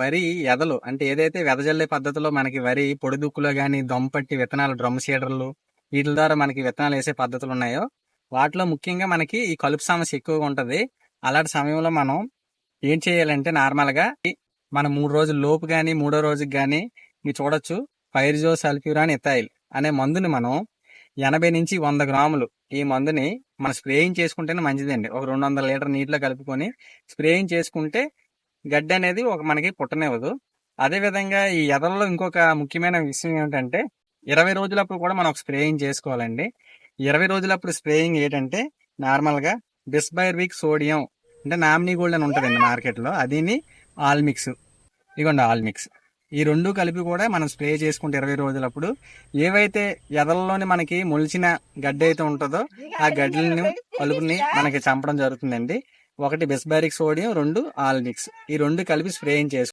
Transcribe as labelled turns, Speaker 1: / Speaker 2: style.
Speaker 1: వరి ఎదలు. అంటే ఏదైతే వెదజల్లే పద్ధతిలో మనకి వరి పొడిదుక్కులో కానీ దొంపట్టి విత్తనాలు డ్రమ్ సీడర్లు వీటి ద్వారా మనకి విత్తనాలు వేసే పద్ధతులు ఉన్నాయో వాటిలో ముఖ్యంగా మనకి ఈ కలుపు సమస్య ఎక్కువగా ఉంటుంది. అలాంటి సమయంలో మనం ఏం చేయాలంటే నార్మల్గా మనం మన మూడు రోజుల లోపు కానీ మూడో రోజుకి కానీ మీరు చూడొచ్చు. ఫైర్జో సల్ఫ్యూరాన్ ఇథైల్ అనే మందుని మనం ఎనభై నుంచి వంద గ్రాములు ఈ మందుని మనం స్ప్రేయింగ్ చేసుకుంటేనే మంచిదండి. ఒక రెండు వందల లీటర్ నీటిలో కలుపుకొని స్ప్రేయింగ్ చేసుకుంటే గడ్డి అనేది ఒక మనకి పుట్టనివ్వదు. అదే విధంగా ఈ ఎదలలో ఇంకొక ముఖ్యమైన విషయం ఏంటంటే ఇరవై రోజులప్పుడు కూడా మనం ఒక స్ప్రేయింగ్ చేసుకోవాలండి. ఇరవై రోజులప్పుడు స్ప్రేయింగ్ ఏంటంటే నార్మల్గా బిస్బైర్విక్ సోడియం అంటే నామినీ గోల్డ్ అని ఉంటుందండి మార్కెట్లో అదిని ఆల్మిక్స్. ఇదిగోండి ఆల్మిక్స్. ఈ రెండు కలిపి కూడా మనం స్ప్రే చేసుకుంటే ఇరవై రోజులప్పుడు ఏవైతే ఎదలలోని మనకి మొలిచిన గడ్డి అయితే ఉంటుందో ఆ గడ్డలని కలుపుని మనకి చంపడం జరుగుతుందండి. ఒకటి బిస్బారిక్ సోడియం రెండు ఆల్మిక్స్ ఈ రెండు కలిపి స్ప్రేయింగ్ చేసుకో